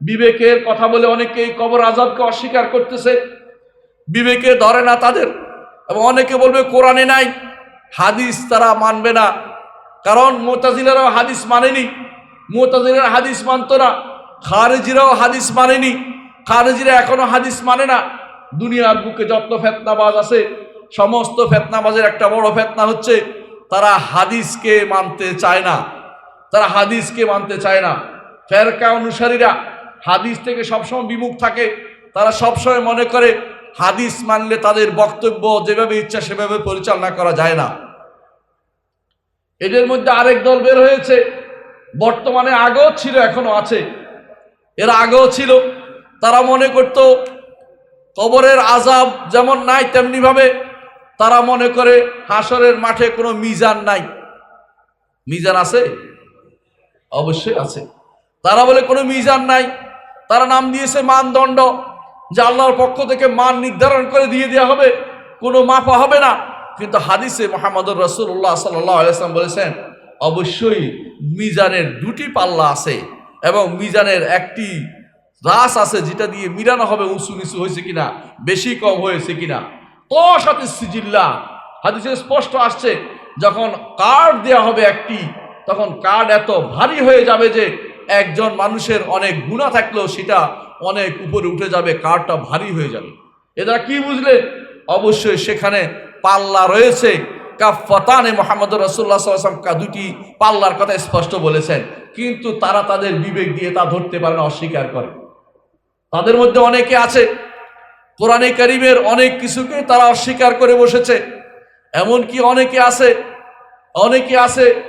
বিবেকের কথা বলে অনেকেই কবর আজাবকে অস্বীকার করতেছে। বিবেকে ধরে না তাদের। এবং অনেকে বলবে, কোরআনে নাই, হাদিস তারা মানবে না। কারণ মোতাজিলারাও হাদিস মানেনি, মোতাজিলার হাদিস মানতো না, খারেজিরাও হাদিস মানেনি, খারেজিরা এখনও হাদিস মানে না। দুনিয়ার বুকে যত ফেতনাবাজ আছে, সমস্ত ফেতনাবাজের একটা বড় ফেতনা হচ্ছে, তারা হাদিসকে মানতে চায় না। তারা হাদিসকে মানতে চায় না। ফেরকা অনুসারীরা হাদিস থেকে সবসময় বিমুখ থাকে। তারা সবসময় মনে করে, হাদিস মানলে তাদের বক্তব্য যেভাবে ইচ্ছা সেভাবে পরিচালনা করা যায় না। এদের মধ্যে আরেক দল বের হয়েছে। বর্তমানে আগেও ছিল এখনও আছে। এর আগেও ছিল। তারা মনে করত, কবরের আজাব যেমন নাই তেমনি ভাবে তারা মনে করে হাসরের মাঠে কোনো মিজান নাই। মিজান আছে? অবশ্যই আছে। তারা বলে কোনো মিজান নাই। তারা নাম দিয়েছে মানদণ্ড, যে আল্লাহর পক্ষ থেকে মান নির্ধারণ করে দিয়ে দেওয়া হবে, কোনো মাফা হবে না। কিন্তু হাদিসে মোহাম্মদুর রসুল্লাহ সাল্লাম বলেছেন, অবশ্যই মিজানের দুটি পাল্লা আছে এবং মিজানের একটি রাস আছে যেটা দিয়ে মিলানো হবে, উঁচু নিচু হয়েছে কিনা, বেশি কম হয়েছে কিনা। তো সাথে সিজিল্লা। হাদিসে স্পষ্ট আসছে, যখন কার্ড দেওয়া হবে একটি, তখন কার্ড এত ভারী হয়ে যাবে যে একজন মানুষের অনেক গুণা থাকলেও সেটা অনেক উপরে উঠে যাবে কার্ডটা ভারী হয়ে যাবে। এরা কি বুঝলে? অবশ্যই সেখানে পাল্লা রয়েছে। কাফাতানে মোহাম্মদ রসুল্লাহ সাল্লাম দুটি পাল্লার কথা স্পষ্ট বলেছেন। কিন্তু তারা তাদের বিবেক দিয়ে তা ধরতে পারে না, অস্বীকার করে। তাদের মধ্যে অনেকে আছে, কোরআনে করিমের অনেক কিছুকে তারা অস্বীকার করে বসেছে। এমনকি অনেকে আছে অনেকে আছে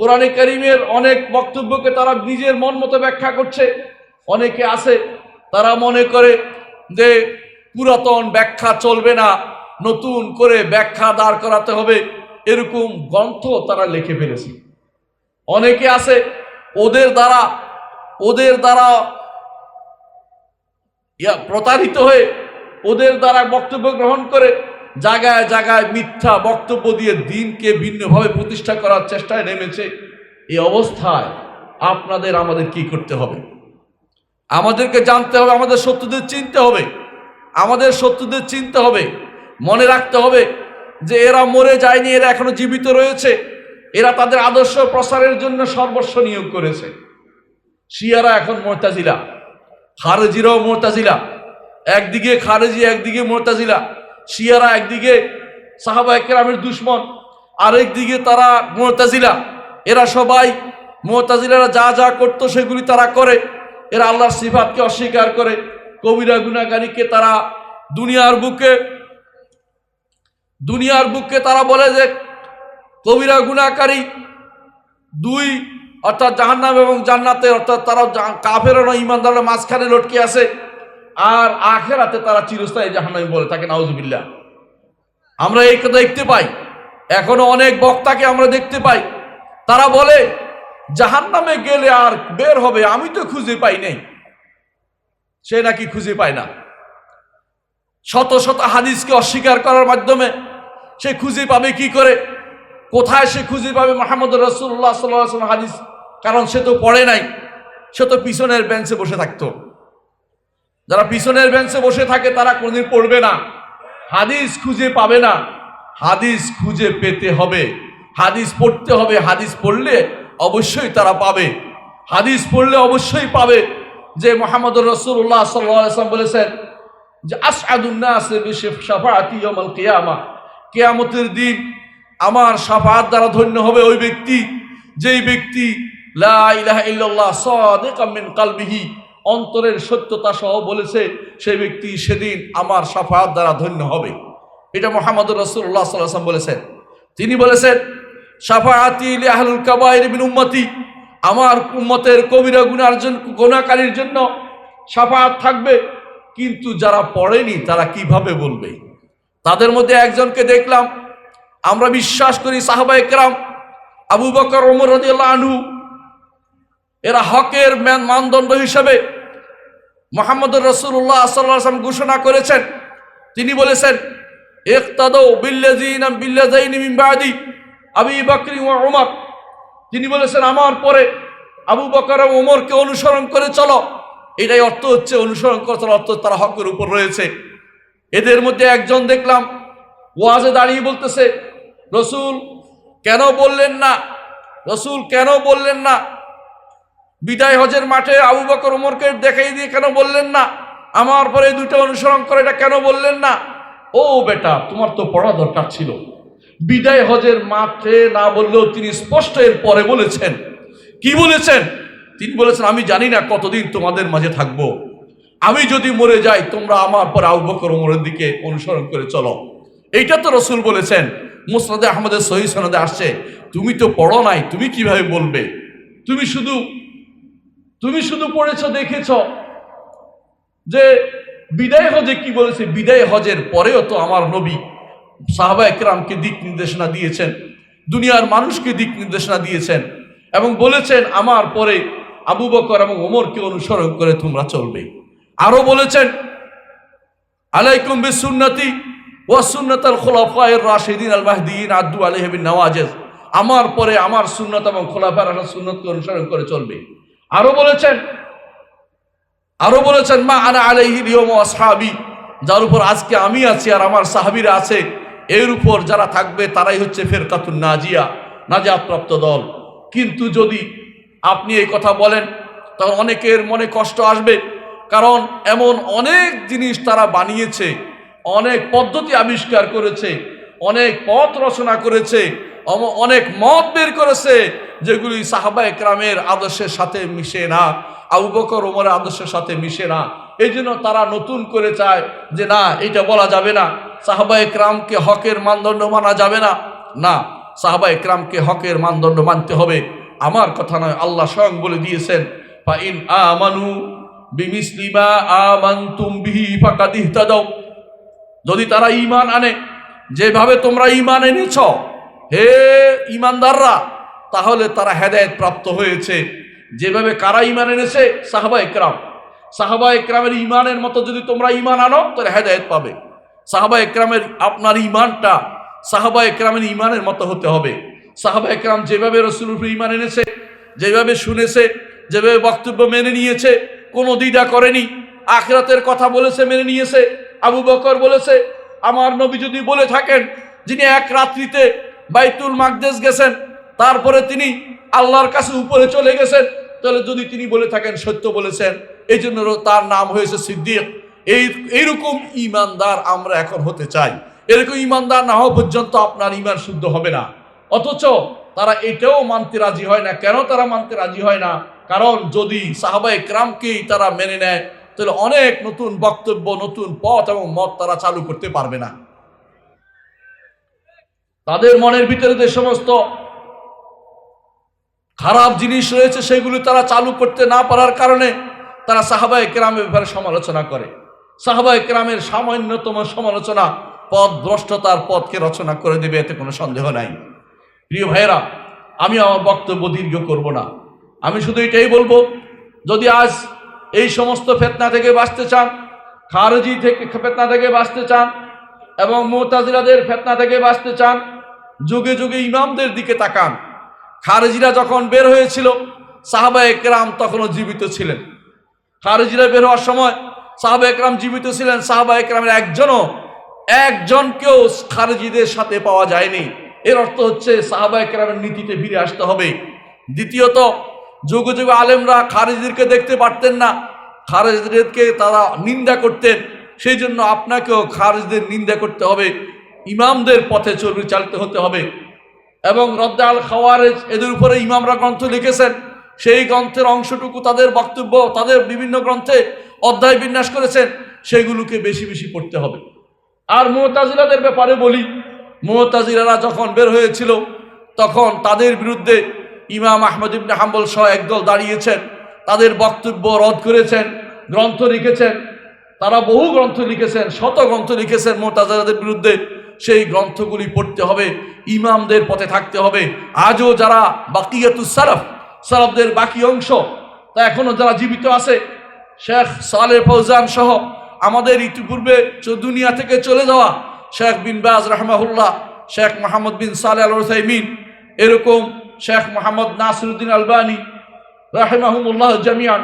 কোরআনে করিমের অনেক বক্তব্যকে তারা নিজের মন মতো ব্যাখ্যা করছে। অনেকে আছে, তারা মনে করে যে পুরাতন ব্যাখ্যা চলবে না, নতুন করে ব্যাখ্যা দাঁড় করাতে হবে, এরকম গ্রন্থ তারা লিখে ফেলেছে। অনেকে আছে, ওদের দ্বারা ওদের দ্বারা ইয়া প্রতারিত হয়ে ওদের দ্বারা বক্তব্য গ্রহণ করে জায়গায় জায়গায় মিথ্যা বক্তব্য দিয়ে দিনকে ভিন্নভাবে প্রতিষ্ঠা করার চেষ্টায় নেমেছে। এই অবস্থায় আপনাদের আমাদের কি করতে হবে? আমাদেরকে জানতে হবে, আমাদের শত্রুদের চিনতে হবে। আমাদের শত্রুদের চিনতে হবে। মনে রাখতে হবে যে এরা মরে যায়নি, এরা এখনও জীবিত রয়েছে। এরা তাদের আদর্শ প্রসারের জন্য সর্বস্ব নিয়োগ করেছে। শিয়ারা এখন মোরতাজিলা খারেজিরাও মোরতাজিলা একদিকে খারেজি, একদিকে মোরতাজিলা শিয়ারা একদিকে সাহাবা একরামের দুশ্মন, আরেকদিকে তারা মোহতাজিলা এরা সবাই মোহতাজিলারা যা যা করতো সেগুলি তারা করে। এরা আল্লাহর সিফাতকে অস্বীকার করে। কবিরা গুণাগারীকে তারা দুনিয়ার বুকে দুনিয়ার বুকে তারা বলে যে, কবিরা গুণাকারী দুই অর্থাৎ জাহান্নাম এবং জান্নাতে অর্থাৎ তারা কাফেরও নয় ইমানদারের মাঝখানে লটকে আছে। আর আখেরাতে তারা চিরস্থায়ী জাহান্নামি বলে থাকে, নাউজুবিল্লাহ। আমরা এই কথা দেখতে পাই। এখনও অনেক বক্তাকে আমরা দেখতে পাই। তারা বলে, জাহান্নামে গেলে আর বের হবে, আমি তো খুঁজে পাই নেই। সে নাকি খুঁজে পায় না। শত শত হাদিসকে অস্বীকার করার মাধ্যমে সে খুঁজে পাবে কি করে? কোথায় সে খুঁজে পাবে মোহাম্মদ রসুল্লাহ সাল্লাম হাদিস? কারণ সে তো পড়ে নাই, সে তো পিছনের বেঞ্চে বসে থাকতো। যারা পিছনের বেঞ্চে বসে থাকে, তারা কোনদিন পড়বে না। হাদিস খুঁজে পাবে না। হাদিস খুঁজে পেতে হবে। হাদিস পড়তে হবে। হাদিস পড়লে অবশ্যই তারা পাবে। হাদিস পড়লে অবশ্যই পাবে যে মোহাম্মদ রসুল্লাহ সাল্লাম বলেছেন যে কিয়ামা। কিয়ামতের দিন আমার শাফাত দ্বারা ধন্য হবে ওই ব্যক্তি, যেই ব্যক্তি, লা ইলাহা ইল্লাল্লাহ সাদিকাম মিন কালবিহি। অন্তরের সত্যতা সহ বলেছে, সেই ব্যক্তি সেদিন আমার সাফাত দ্বারা ধন্য হবে। এটা মোহাম্মদ রসুল্লাহ সাল্লাম বলেছেন। তিনি বলেছেন সাফাআতি আহলুল কাবাইর বিন উম্মতি, আমার উম্মতের কবিরা গুনার জন্য, গোনাকারীর জন্য সাফাত থাকবে, কিন্তু যারা পড়েনি তারা কীভাবে বলবে? তাদের মধ্যে একজনকে দেখলাম, আমরা বিশ্বাস করি সাহাবা একরাম আবু বকর, ওমর রদিয়াল্লাহ আনহু এরা হকের মান- মানদণ্ড হিসেবে মোহাম্মদ রসুল্লাহ সাল্লাম ঘোষণা করেছেন। তিনি বলেছেন তিনি বলেছেন, আমার পরে আবু বকর ওমরকে অনুসরণ করে চলো। এটাই অর্থ হচ্ছে অনুসরণ করে চলো অর্থ তারা হকের উপর রয়েছে। এদের মধ্যে একজন দেখলাম, ওয়াজে দাঁড়িয়ে বলতেছে, রসুল, কেন বললেন না? রসুল, কেন বললেন না? বিদায় হজের মাঠে আবু বকর ওমরকে দেখাই দিয়ে কেন বললেন না? আমার পরে দুইটা অনুসরণ করে এটা কেন বললেন না? ও বেটা, তোমার তো পড়া দরকার ছিল। বিদায় হজের মাঠে না বললেও তিনি স্পষ্ট এর পরে বলেছেন। কি বলেছেন? তিনি বলেছেন, আমি জানি না কতদিন তোমাদের মাঝে থাকব। আমি যদি মরে যাই, তোমরা আমার পর আবু বকর ওমরের দিকে অনুসরণ করে চলো। এইটা তো রসুল বলেছেন। মুসনাদে আহমদের সহি সনদে আসছে, তুমি তো পড়ো নাই, তুমি কীভাবে বলবে? তুমি শুধু তুমি শুধু পড়েছ, দেখেছ। যে বিদায় হজে কি বলেছে? বিদায় হজের পরেও তো আমার নবী সাহাবা একরামকে দিক নির্দেশনা দিয়েছেন, দুনিয়ার মানুষকে দিক নির্দেশনা দিয়েছেন এবং বলেছেন, আমার পরে আবু বকর এবং ওমরকে অনুসরণ করে তোমরা চলবে। আরও বলেছেন, আলাইকুম বিসুন্নতি ওয়া সুন্নাতাল খুলাফায়ের রাশিদিন আল মাহদিন আদু আলাইহি বিন নওয়াজেজ। আমার পরে আমার সুন্নত এবং খোলাফার সুন্নতকে অনুসরণ করে চলবে। আরও বলেছেন আরও বলেছেন, মা আনা আলাইহি লিয়ম আসহাবি যার উপর আজকে আমি আছি আর আমার সাহাবীরা আছে, এর উপর যারা থাকবে তারাই হচ্ছে ফেরকাতুন নাজিয়া নাজাত প্রাপ্ত দল। কিন্তু যদি আপনি এই কথা বলেন, তখন অনেকের মনে কষ্ট আসবে, কারণ এমন অনেক জিনিস তারা বানিয়েছে, অনেক পদ্ধতি আবিষ্কার করেছে অনেক পথ রচনা করেছে অনেক মত বের করেছে, যেগুলি সাহাবা একরামের আদর্শের সাথে মিশে না, আবু বকর ওমরের আদর্শের সাথে মিশে না। এই জন্য তারা নতুন করে চায় যে, না এটা বলা যাবে না। সাহাবা একরামকে হকের মানদণ্ড মানা যাবে না। না, সাহাবা একরামকে হকের মানদণ্ড মানতে হবে। আমার কথা নয়, আল্লাহ স্বয়ং বলে দিয়েছেন ফা ইন আমানু যদি তারা ঈমান আনে যেভাবে তোমরা ঈমান এনেছ, হে ঈমানদাররা, তাহলে তারা হেদায়েত প্রাপ্ত হয়েছে। যেভাবে কারা ঈমান এনেছে? সাহাবা একরাম। সাহাবা একরামের ইমানের মতো যদি তোমরা ঈমান আনো, তাহলে হেদায়েত পাবে। সাহাবা একরামের আপনার ঈমানটা সাহাবা একরামের ঈমানের মতো হতে হবে। সাহাবা একরাম যেভাবে রসুল ইমান এনেছে, যেভাবে শুনেছে, যেভাবে বক্তব্য মেনে নিয়েছে, কোনো দ্বিধা করেনি। আখরাতের কথা বলেছে, মেনে নিয়েছে। আবু বকর বলেছে আমার নবী যদি বলে থাকেন, যিনি এক রাত্রিতে বাইতুল মাকদেশ গেছেন, তারপরে তিনি আল্লাহর কাছে উপরে চলে গেছেন, তাহলে যদি তিনি বলে থাকেন, সত্য বলেছেন এই জন্য তার নাম হয়েছে সিদ্দিক। এই, এইরকম ইমানদার আমরা এখন হতে চাই। এরকম ইমানদার না হওয়া পর্যন্ত আপনার ইমান শুদ্ধ হবে না। অথচ তারা এটাও মানতে রাজি হয় না। কেন তারা মানতে রাজি হয় না? কারণ যদি সাহাবা একরামকেই তারা মেনে নেয় তাহলে অনেক নতুন বক্তব্য, নতুন পথ এবং মত তারা চালু করতে পারবে না। তাদের মনের ভিতরে যে সমস্ত খারাপ জিনিস রয়েছে, সেগুলি তারা চালু করতে না পারার কারণে তারা সাহাবা একরামের ব্যাপারে সমালোচনা করে। সাহাবা একরামের সামান্যতম সমালোচনা পথ, ভ্রষ্টতার পথকে রচনা করে দেবে, এতে কোনো সন্দেহ নাই। প্রিয় ভাইয়েরা, আমি আমার বক্তব্য দীর্ঘ করব না। আমি শুধু এটাই বলব, যদি আজ এই সমস্ত ফেতনা থেকে বাঁচতে চান, খারজি থেকে ফেতনা থেকে বাঁচতে চান এবং মোতাজিরাদের ফেতনা থেকে বাঁচতে চান, যুগে যুগে ইমামদের দিকে তাকান। খারেজিরা যখন বের হয়েছিল, সাহাবা একরাম তখনও জীবিত ছিলেন। খারেজিরা বের হওয়ার সময় সাহাবা একরাম জীবিত ছিলেন, সাহাবা একরামের একজনও, একজনকেও খারেজিদের সাথে পাওয়া যায়নি। এর অর্থ হচ্ছে সাহাবা একরামের নীতিতে ফিরে আসতে হবে। দ্বিতীয়ত যুগ যুগে আলেমরা খারেজিদেরকে দেখতে পারতেন না। খারেজিদেরকে তারা নিন্দা করতেন। সেই জন্য আপনাকেও খারেজদের নিন্দা করতে হবে। ইমামদের পথে চর্বি চালিত হতে হবে। এবং রদ্দা আল খাওয়ারেজ এদের উপরে ইমামরা গ্রন্থ লিখেছেন। সেই গ্রন্থের অংশটুকু তাদের বক্তব্য, তাদের বিভিন্ন গ্রন্থে অধ্যায় বিন্যাস করেছেন। সেগুলোকে বেশি বেশি পড়তে হবে। আর মোহতাজিলাদের ব্যাপারে বলি। মোহতাজিলারা যখন বের হয়েছিল, তখন তাদের বিরুদ্ধে ইমাম আহমদ ইবনে হাম্বল সহ একদল দাঁড়িয়েছেন, তাদের বক্তব্য রদ করেছেন, গ্রন্থ লিখেছেন। তারা বহু গ্রন্থ লিখেছেন, শত গ্রন্থ লিখেছেন মোতাজাদের বিরুদ্ধে। সেই গ্রন্থগুলি পড়তে হবে, ইমামদের পথে থাকতে হবে। আজও যারা বাকিয়াতু সারফ সারফদের বাকি অংশ, তা এখনও যারা জীবিত আছে, শেখ সালে ফৌজান সহ আমাদের ইতিপূর্বে দুনিয়া থেকে চলে যাওয়া শেখ বিন বাজ রহমাহুল্লাহ, শেখ মোহাম্মদ বিন সালে আল সাইমিন এরকম শেখ মোহাম্মদ নাসিরুদ্দিন আলবানী রাহেমাহুমুল্লাহ জামিয়ান,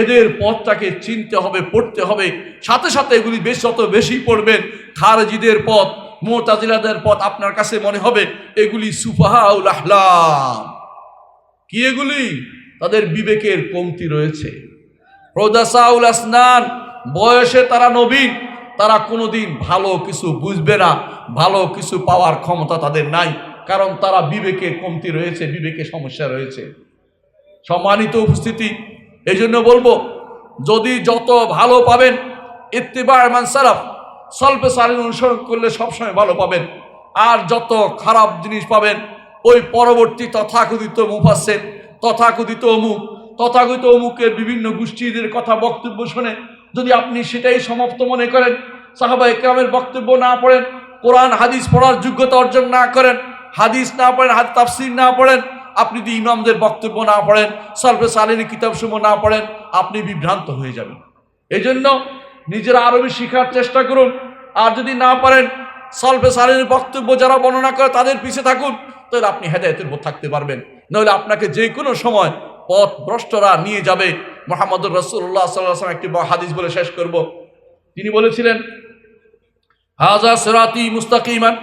এদের পথটাকে চিনতে হবে, পড়তে হবে। সাথে সাথে এগুলি বেশ যত বেশি পড়বেন। খারজিদের পথ, মোতাজিলাদের পথ আপনার কাছে মনে হবে, এগুলি সুফাহাউল আহলাম। কি এগুলি? তাদের বিবেকের কমতি রয়েছে। রোদাসাউল আসনান, বয়সে তারা নবীন তারা কোনোদিন ভালো কিছু বুঝবে না, ভালো কিছু পাওয়ার ক্ষমতা তাদের নাই। কারণ তারা বিবেকের কমতি রয়েছে, বিবেকে সমস্যা রয়েছে। সম্মানিত উপস্থিতি এই জন্য বলব, যদি যত ভালো পাবেন ইত্তিবার মান সারাফ স্বল্পে সারিন অনুসরণ করলে সবসময় ভালো পাবেন। আর যত খারাপ জিনিস পাবেন, ওই পরবর্তী তথাকথিত মুফাসের তথাকথিত অমুক, তথাকথিত অমুকের বিভিন্ন গোষ্ঠীদের কথা বক্তব্য শুনে যদি আপনি সেটাই সমাপ্ত মনে করেন সাহাবা ইকরামের বক্তব্য না পড়েন, কোরআন, হাদিস পড়ার যোগ্যতা অর্জন না করেন হাদিস না পড়েন হাত তাফসির না পড়েন, আপনি যদি ইমামদের বক্তব্য না পড়েন, সলফে সালিনী কিতাবসমূহ না পড়েন, আপনি বিভ্রান্ত হয়ে যাবেন। এই জন্য নিজেরা আরবি শেখার চেষ্টা করুন। আর যদি না পারেন, সলফে সালিনীর বক্তব্য যারা বর্ণনা করে তাদের পিছে থাকুন, তাহলে আপনি হেদায়তের উপর থাকতে পারবেন। নইলে আপনাকে যে কোনো সময় পথ ভ্রষ্টরা নিয়ে যাবে। মোহাম্মদুর রসুল্লাহ সাল্লাম একটি হাদিস বলে শেষ করব। তিনি বলেছিলেন হাজা সেরাতি মুস্তাকিমান।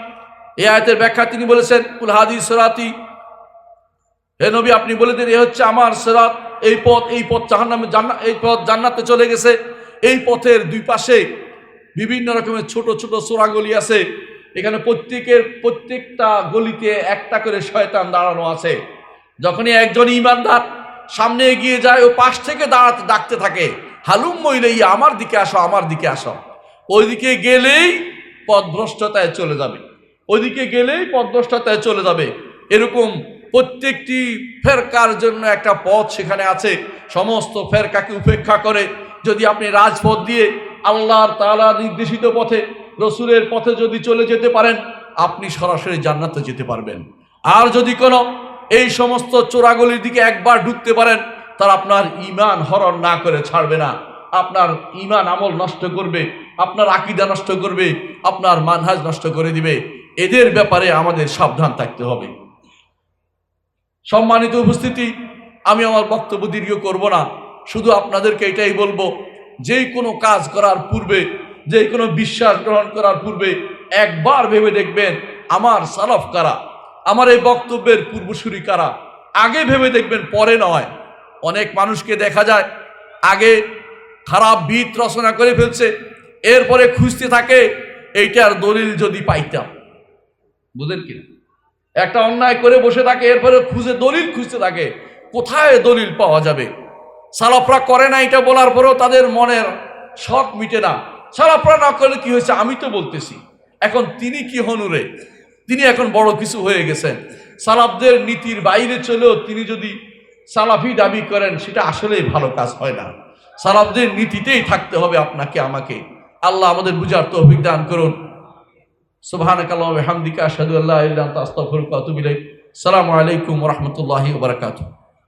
এই আয়তের ব্যাখ্যা তিনি বলেছেন, কুল হাদি সেরাতি। হে নবী, আপনি বলে দিন, এ হচ্ছে আমার সেরাত। এই পথ এই পথ জাহান্নামে জান্নাত এই পথ জান্নাতে চলে গেছে। এই পথের দুই পাশে বিভিন্ন রকমের ছোট ছোট চোরাগলি আছে। এখানে প্রত্যেকের, প্রত্যেকটা গলিতে একটা করে শয়তান দাঁড়ানো আছে। যখনই একজন ইমানদার সামনে এগিয়ে যায়, ও পাশ থেকে দাঁড়াতে, ডাকতে থাকে, হালুম মইলেই আমার দিকে আসো, আমার দিকে আসো। ওইদিকে গেলেই পথভ্রষ্টতায় চলে যাবে। ওইদিকে গেলেই পথভ্রষ্টতায় চলে যাবে। এরকম প্রত্যেকটি ফেরকার জন্য একটা পথ সেখানে আছে। সমস্ত ফেরকাকে উপেক্ষা করে যদি আপনি রাজপথ দিয়ে আল্লাহর তালা নির্দেশিত পথে, রসুলের পথে যদি চলে যেতে পারেন, আপনি সরাসরি জান্নাতে যেতে পারবেন। আর যদি কোনো এই সমস্ত চোরাগলির দিকে একবার ঢুকতে পারেন, তার আপনার ইমান হরণ না করে ছাড়বে না। আপনার ইমান আমল নষ্ট করবে, আপনার আকিদা নষ্ট করবে, আপনার মানহাজ নষ্ট করে দিবে। এদের ব্যাপারে আমাদের সাবধান থাকতে হবে। সম্মানিত উপস্থিতি, আমি আমার বক্তব্য দীর্ঘ করব না। শুধু আপনাদেরকে এটাই বলব, যে কোনো কাজ করার পূর্বে, যে কোনো বিশ্বাস গ্রহণ করার পূর্বে একবার ভেবে দেখবেন, আমার সালফ কারা? আমার এই বক্তব্যের পূর্বসূরি কারা? আগে ভেবে দেখবেন, পরে নয়। অনেক মানুষকে দেখা যায়, আগে খারাপ বিত রচনা করে ফেলছে, এরপরে খুঁজতে থাকে, এইটার দলিল যদি পাইতাম। বুঝলেন কিনা? একটা অন্যায় করে বসে থাকে, এরপরে খুঁজে দলিল খুঁজতে থাকে, কোথায় দলিল পাওয়া যাবে? সালাফরা করে না এটা বলার পরেও তাদের মনের শখ মিটে না। সালাফরা না করলে কি হয়েছে? আমি তো বলতেছি। এখন তিনি কি হনুরে তিনি এখন বড় কিছু হয়ে গেছেন। সালাফদের নীতির বাইরে চলেও তিনি যদি সালাফি দাবি করেন, সেটা আসলেই ভালো কাজ হয় না। সালাফদের নীতিতেই থাকতে হবে আপনাকে, আমাকে। আল্লাহ আমাদের বুঝার তো অভিজ্ঞান করুন। সুবহানাক আল্লাহু ওয়া বিহামদিকা আশহাদু আল্লা ইলাহা ইল্লা আনতা আস্তাগফিরুকা ওয়া আতুবু ইলাইক। আসসালামু